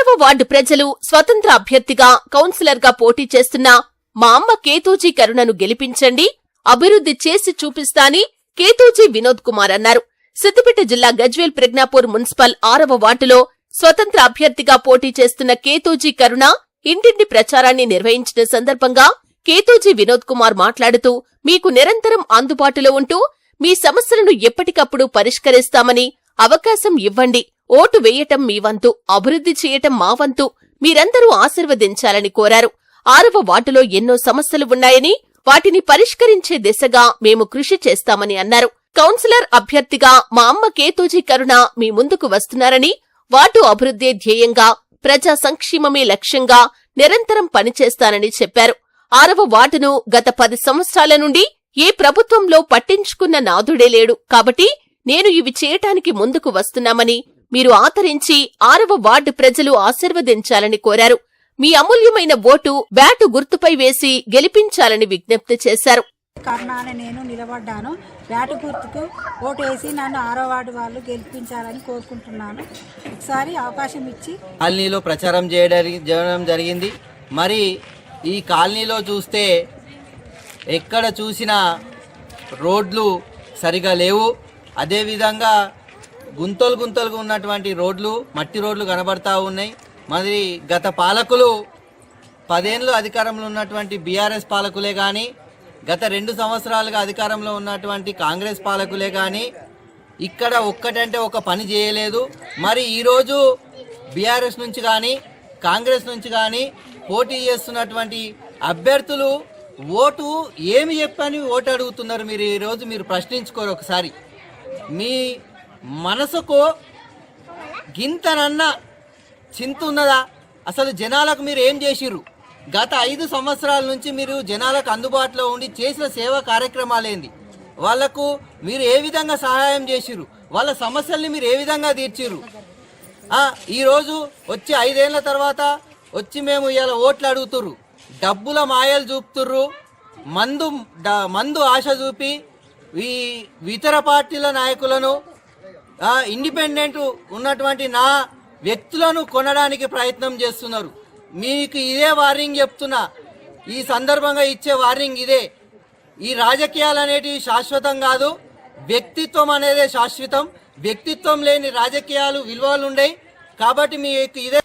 ఆరవ వార్డు ప్రజలు స్వతంత్ర అభ్యర్థిగా కౌన్సిలర్గా పోటీ చేస్తున్న మా అమ్మ కేతూజీ కరుణను గెలిపించండి అభివృద్ధి చేసి చూపిస్తాని కేతూజీ వినోద్ కుమార్ అన్నారు. సిద్దిపేట జిల్లా గజ్వేల్ ప్రజ్ఞాపూర్ మున్సిపల్ ఆరవ వార్డులో స్వతంత్ర అభ్యర్థిగా పోటీ చేస్తున్న కేతూజీ కరుణ ఇంటింటి ప్రచారాన్ని నిర్వహించిన సందర్భంగా కేతూజీ వినోద్ కుమార్ మాట్లాడుతూ మీకు నిరంతరం అందుబాటులో ఉంటూ మీ సమస్యలను ఎప్పటికప్పుడు పరిష్కరిస్తామని అవకాశం ఇవ్వండి. ఓటు వేయటం మీ వంతు అభివృద్ధి చేయటం మా వంతు మీరందరూ ఆశీర్వదించాలని కోరారు. ఆరవ వార్డులో ఎన్నో సమస్యలు ఉన్నాయని వాటిని పరిష్కరించే దిశగా మేము కృషి చేస్తామని అన్నారు. కౌన్సిలర్ అభ్యర్థిగా మా అమ్మ కేతూజీ కరుణ మీ ముందుకు వస్తున్నారని వార్డు అభివృద్ధే ధ్యేయంగా ప్రజా సంక్షేమమే లక్ష్యంగా నిరంతరం పనిచేస్తానని చెప్పారు. ఆరవ వార్డును గత పది సంవత్సరాల నుండి ఏ ప్రభుత్వంలో పట్టించుకున్న నాథుడే లేడు. కాబట్టి నేను ఇవి చేయటానికి ముందుకు వస్తున్నామని మీరు ఆదరించి ఆరవ వార్డు ప్రజలు ఆశీర్వదించాలని కోరారు. మీ అమూల్యమైన ఓటు బ్యాటు గుర్తుపై వేసి గెలిపించాలని విజ్ఞప్తి చేశారు. కరుణ అని నేను నిలబడ్డాను. బ్యాటు గుర్తుకు ఓటు వేసి నన్ను ఆరో వార్డు వాళ్ళు గెలిపించాలని కోరుకుంటున్నాను. ఒకసారి అవకాశం ఇచ్చి కాలనీలో ప్రచారం చేయడానికి చేయడం జరిగింది. మరి ఈ కాలనీలో చూస్తే ఎక్కడ చూసినా రోడ్లు సరిగా లేవు. అదేవిధంగా గుంతలు గుంతలుగా ఉన్నటువంటి రోడ్లు మట్టి రోడ్లు కనబడతా ఉన్నాయి. మరి గత పాలకులు పదేళ్ళు అధికారంలో ఉన్నటువంటి బీఆర్ఎస్ పాలకులే కానీ గత రెండు సంవత్సరాలుగా అధికారంలో ఉన్నటువంటి కాంగ్రెస్ పాలకులే కానీ ఇక్కడ ఒక్కటంటే ఒక పని చేయలేదు. మరి ఈరోజు బీఆర్ఎస్ నుంచి కానీ కాంగ్రెస్ నుంచి కానీ పోటీ చేస్తున్నటువంటి అభ్యర్థులు ఓటు ఏమి చెప్పని ఓటు అడుగుతున్నారు మీరు ఈరోజు మీరు ప్రశ్నించుకోరు ఒకసారి. మీ మనసుకు గింతనన్న చింత ఉన్నదా? అసలు జనాలకు మీరు ఏం చేసిర్రు? గత ఐదు సంవత్సరాల నుంచి మీరు జనాలకు అందుబాటులో ఉండి చేసిన సేవా కార్యక్రమాలేంది? వాళ్ళకు మీరు ఏ విధంగా సహాయం చేసిర్రు? వాళ్ళ సమస్యల్ని మీరు ఏ విధంగా తీర్చిర్రు? ఈరోజు వచ్చి ఐదేళ్ళ తర్వాత వచ్చి మేము ఇలా ఓట్లు అడుగుతుర్రు. డబ్బుల మాయలు చూపుతుర్రు. మందు మందు ఆశ చూపి ఈ ఇతర పార్టీల నాయకులను ఇండిపెండెంట్ ఉన్నటువంటి నా వ్యక్తులను కొనడానికి ప్రయత్నం చేస్తున్నారు. మీకు ఇదే వార్నింగ్ చెప్తున్నా. ఈ సందర్భంగా ఇచ్చే వార్నింగ్ ఇదే. ఈ రాజకీయాలు అనేటివి శాశ్వతం కాదు. వ్యక్తిత్వం అనేదే శాశ్వతం. వ్యక్తిత్వం లేని రాజకీయాలు విలువలు ఉండయి. కాబట్టి మీకు ఇదే